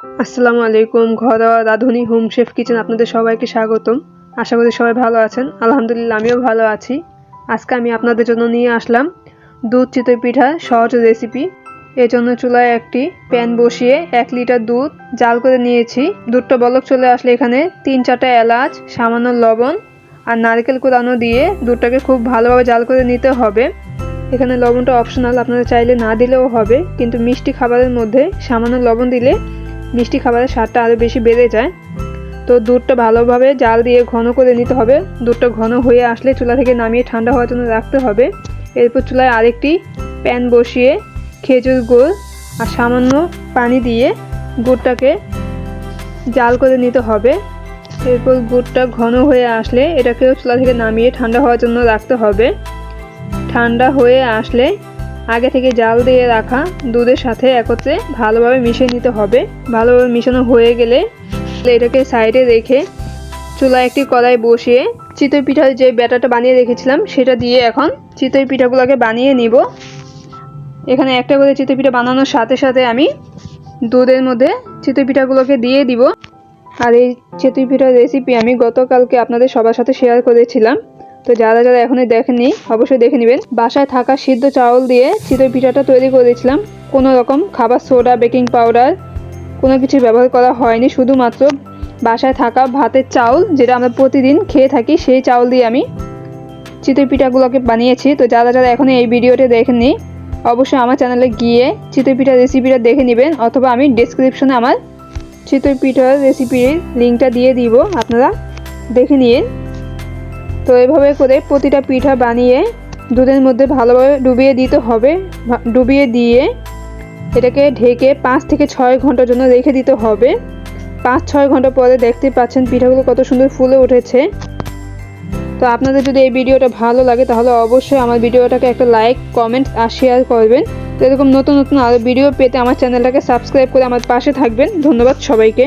আসসালামু আলাইকুম, ঘরোয়া রাঁধুনি হোম শেফ কিচেন আপনাদের সবাইকে স্বাগতম। আশা করি সবাই ভালো আছেন। আলহামদুলিল্লাহ, আমিও ভালো আছি। আজকে আমি আপনাদের জন্য নিয়ে আসলাম দুধ চিতই পিঠা, সহজ রেসিপি। এর জন্য চুলায় একটি প্যান বসিয়ে এক লিটার দুধ জাল করে নিয়েছি। দুধটা বলক চলে আসলে এখানে তিন চারটা এলাচ, সামান্য লবণ আর নারকেল কোরানো দিয়ে দুধটাকে খুব ভালোভাবে জাল করে নিতে হবে। এখানে লবণটা অপশনাল, আপনারা চাইলে না দিলেও হবে। কিন্তু মিষ্টি খাবারের মধ্যে সামান্য লবণ দিলে মিষ্টি খাবারের স্বাদটা আরও বেশি বেড়ে যায়। তো দুধটা ভালোভাবে জাল দিয়ে ঘন করে নিতে হবে। দুধটা ঘন হয়ে আসলে চুলা থেকে নামিয়ে ঠান্ডা হওয়ার জন্য রাখতে হবে। এরপর চুলায় আরেকটি প্যান বসিয়ে খেজুর গুড় আর সামান্য পানি দিয়ে গুড়টাকে জাল করে নিতে হবে। এরপর গুড়টা ঘন হয়ে আসলে এটাকেও চুলা থেকে নামিয়ে ঠান্ডা হওয়ার জন্য রাখতে হবে। ঠান্ডা হয়ে আসলে আগে থেকে জাল দিয়ে রাখা দুধের সাথে একত্রে ভালোভাবে মিশিয়ে নিতে হবে। ভালোভাবে মিশানো হয়ে গেলে এটাকে সাইডে রেখে চুলায় একটি কড়াই বসিয়ে চিতই পিঠার যে ব্যাটারটা বানিয়ে রেখেছিলাম, সেটা দিয়ে এখন চিতই পিঠাগুলোকে বানিয়ে নিব। এখানে একটা করে চিতই পিঠা বানানোর সাথে সাথে আমি দুধের মধ্যে চিতই পিঠাগুলোকে দিয়ে দিব। আর এই চিতই পিঠার রেসিপি আমি গতকালকে আপনাদের সবার সাথে শেয়ার করেছিলাম। তো যারা যারা এখনই দেখেননি, অবশ্যই দেখে নেবেন। বাসায় থাকা সিদ্ধ চাউল দিয়ে চিতই পিঠাটা তৈরি করেছিলাম কোনো রকম খাবার, সোডা, বেকিং পাউডার, কোনো কিছু ব্যবহার করা হয়নি। শুধুমাত্র বাসায় থাকা ভাতের চাউল, যেটা আমরা প্রতিদিন খেয়ে থাকি, সেই চাউল দিয়ে আমি চিতই পিঠাগুলোকে বানিয়েছি। তো যারা যারা এখনই এই ভিডিওটি দেখেননি, অবশ্যই আমার চ্যানেলে গিয়ে চিতই পিঠা রেসিপিটা দেখে নেবেন, অথবা আমি ডিসক্রিপশনে আমার চিতই পিঠার রেসিপির লিঙ্কটা দিয়ে দিব। আপনারা দেখে নিন তো এভাবে করে প্রতিটা পিঠা বানিয়ে দুধের মধ্যে ভালোভাবে ডুবিয়ে দিতে হবে। ডুবিয়ে দিয়ে এটাকে ঢেকে পাঁচ থেকে ছয় ঘণ্টার জন্য রেখে দিতে হবে। পাঁচ, ছয় ঘণ্টা পরে দেখতে পাচ্ছেন পিঠাগুলো কত সুন্দর ফুলে উঠেছে। তো আপনাদের যদি এই ভিডিওটা ভালো লাগে তাহলে অবশ্যই আমার ভিডিওটাকে একটা লাইক, কমেন্ট আর শেয়ার করবেন। তো এরকম নতুন নতুন আরও ভিডিও পেতে আমার চ্যানেলটাকে সাবস্ক্রাইব করে আমার পাশে থাকবেন। ধন্যবাদ সবাইকে।